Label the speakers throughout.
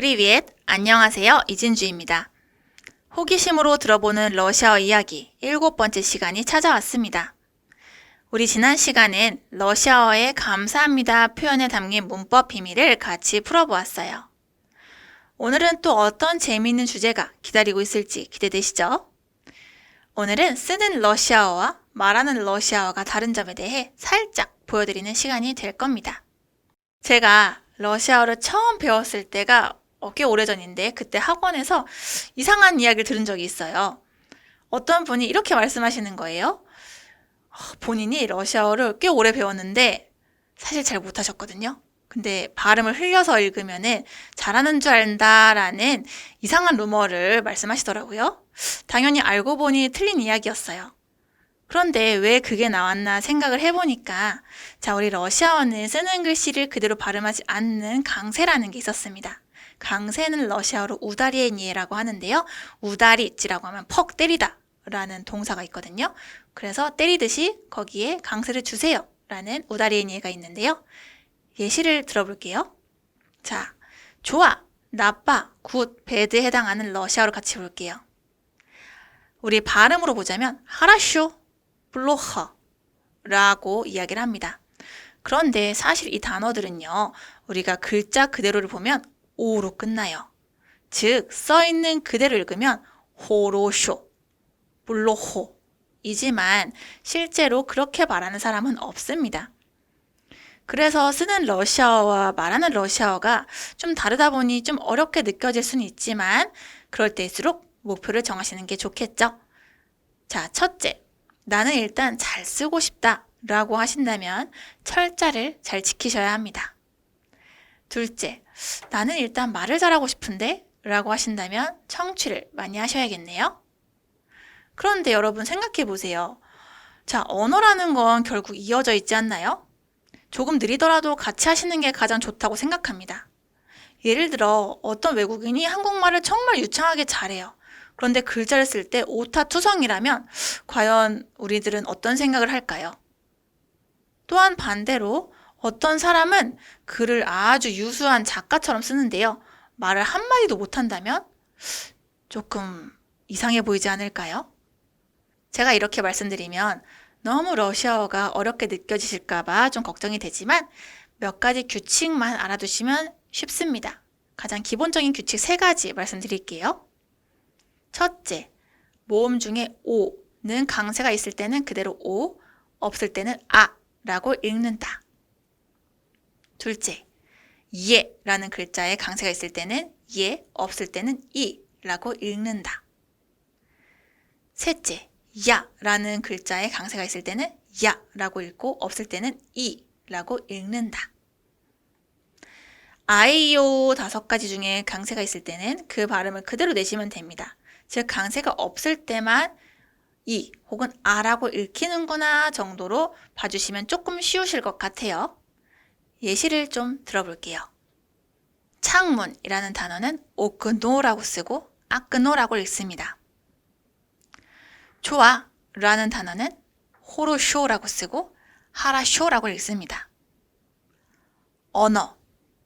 Speaker 1: 프리비엣 안녕하세요. 이진주입니다. 호기심으로 들어보는 러시아어 이야기 일곱 번째 시간이 찾아왔습니다. 우리 지난 시간엔 러시아어의 감사합니다 표현에 담긴 문법 비밀을 같이 풀어보았어요. 오늘은 또 어떤 재미있는 주제가 기다리고 있을지 기대되시죠? 오늘은 쓰는 러시아어와 말하는 러시아어가 다른 점에 대해 살짝 보여드리는 시간이 될 겁니다. 제가 러시아어를 처음 배웠을 때가 어, 꽤 오래전인데 그때 학원에서 이상한 이야기를 들은 적이 있어요. 어떤 분이 이렇게 말씀하시는 거예요. 어, 본인이 러시아어를 꽤 오래 배웠는데 사실 잘 못하셨거든요. 근데 발음을 흘려서 읽으면은 잘하는 줄 안다라는 이상한 루머를 말씀하시더라고요. 당연히 알고 보니 틀린 이야기였어요. 그런데 왜 그게 나왔나 생각을 해보니까 자 우리 러시아어는 쓰는 글씨를 그대로 발음하지 않는 강세라는 게 있었습니다. 강세는 러시아어로 우다리에니에라고 하는데요. 우다리찌라고 하면 퍽 때리다 라는 동사가 있거든요. 그래서 때리듯이 거기에 강세를 주세요 라는 우다리에니에가 있는데요. 예시를 들어볼게요. 자, 좋아, 나빠, 굿, 배드에 해당하는 러시아어로 같이 볼게요. 우리 발음으로 보자면 하라쇼, 블로허 라고 이야기를 합니다. 그런데 사실 이 단어들은요, 우리가 글자 그대로를 보면 오로 끝나요. 즉, 써 있는 그대로 읽으면 호로쇼, 블로호 이지만 실제로 그렇게 말하는 사람은 없습니다. 그래서 쓰는 러시아어와 말하는 러시아어가 좀 다르다 보니 좀 어렵게 느껴질 수는 있지만 그럴 때일수록 목표를 정하시는 게 좋겠죠. 자, 첫째. 나는 일단 잘 쓰고 싶다 라고 하신다면 철자를 잘 지키셔야 합니다. 둘째. 나는 일단 말을 잘하고 싶은데 라고 하신다면 청취를 많이 하셔야겠네요. 그런데 여러분 생각해 보세요. 자, 언어라는 건 결국 이어져 있지 않나요? 조금 느리더라도 같이 하시는 게 가장 좋다고 생각합니다. 예를 들어 어떤 외국인이 한국말을 정말 유창하게 잘해요. 그런데 글자를 쓸 때 오타투성이라면 과연 우리들은 어떤 생각을 할까요? 또한 반대로 어떤 사람은 글을 아주 유수한 작가처럼 쓰는데요. 말을 한마디도 못한다면 조금 이상해 보이지 않을까요? 제가 이렇게 말씀드리면 너무 러시아어가 어렵게 느껴지실까봐 좀 걱정이 되지만 몇 가지 규칙만 알아두시면 쉽습니다. 가장 기본적인 규칙 세 가지 말씀드릴게요. 첫째, 모음 중에 오는 강세가 있을 때는 그대로 오, 없을 때는 아 라고 읽는다. 둘째, 예라는 글자에 강세가 있을 때는 예, 없을 때는 이 라고 읽는다. 셋째, 야라는 글자에 강세가 있을 때는 야라고 읽고 없을 때는 이라고 읽는다. 아이오 다섯 가지 중에 강세가 있을 때는 그 발음을 그대로 내시면 됩니다. 즉 강세가 없을 때만 이 혹은 아라고 읽히는구나 정도로 봐주시면 조금 쉬우실 것 같아요. 예시를 좀 들어볼게요. 창문이라는 단어는 오크노라고 쓰고 아크노라고 읽습니다. 좋아 라는 단어는 호로쇼라고 쓰고 하라쇼라고 읽습니다. 언어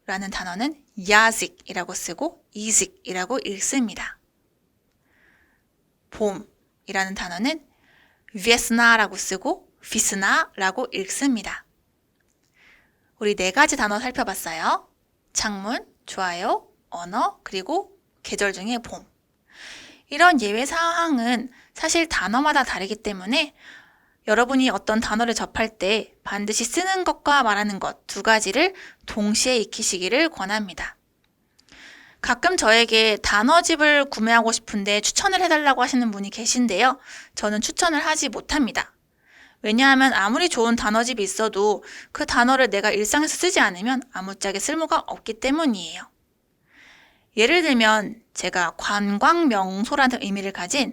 Speaker 1: 라는 단어는 야직이라고 쓰고 이직이라고 읽습니다. 봄이라는 단어는 viesna라고 쓰고 viesna라고 읽습니다. 우리 네 가지 단어 살펴봤어요. 창문, 좋아요, 언어, 그리고 계절 중에 봄. 이런 예외 사항은 사실 단어마다 다르기 때문에 여러분이 어떤 단어를 접할 때 반드시 쓰는 것과 말하는 것 두 가지를 동시에 익히시기를 권합니다. 가끔 저에게 단어집을 구매하고 싶은데 추천을 해달라고 하시는 분이 계신데요. 저는 추천을 하지 못합니다. 왜냐하면 아무리 좋은 단어집이 있어도 그 단어를 내가 일상에서 쓰지 않으면 아무짝에 쓸모가 없기 때문이에요. 예를 들면 제가 관광 명소라는 의미를 가진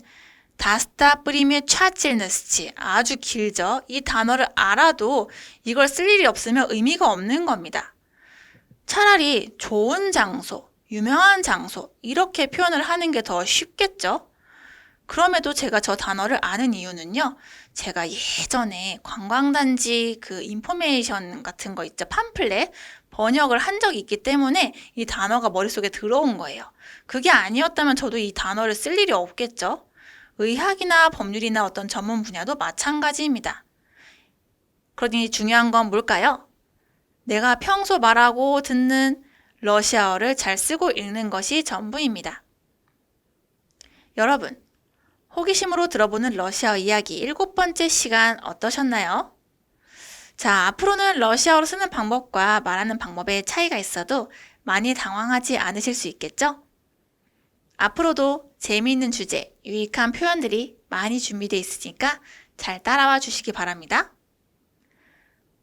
Speaker 1: 다스타 뿌리며 차질너스치 아주 길죠. 이 단어를 알아도 이걸 쓸 일이 없으면 의미가 없는 겁니다. 차라리 좋은 장소, 유명한 장소 이렇게 표현을 하는 게 더 쉽겠죠. 그럼에도 제가 저 단어를 아는 이유는요. 제가 예전에 관광단지 그 인포메이션 같은 거 있죠. 팜플렛 번역을 한 적이 있기 때문에 이 단어가 머릿속에 들어온 거예요. 그게 아니었다면 저도 이 단어를 쓸 일이 없겠죠. 의학이나 법률이나 어떤 전문 분야도 마찬가지입니다. 그러니 중요한 건 뭘까요? 내가 평소 말하고 듣는 러시아어를 잘 쓰고 읽는 것이 전부입니다. 여러분, 호기심으로 들어보는 러시아어 이야기 일곱 번째 시간 어떠셨나요? 자, 앞으로는 러시아어로 쓰는 방법과 말하는 방법에 차이가 있어도 많이 당황하지 않으실 수 있겠죠? 앞으로도 재미있는 주제, 유익한 표현들이 많이 준비되어 있으니까 잘 따라와 주시기 바랍니다.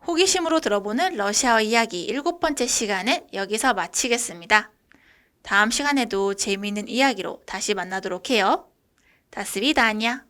Speaker 1: 호기심으로 들어보는 러시아어 이야기 일곱 번째 시간은 여기서 마치겠습니다. 다음 시간에도 재미있는 이야기로 다시 만나도록 해요. 다스비다냐.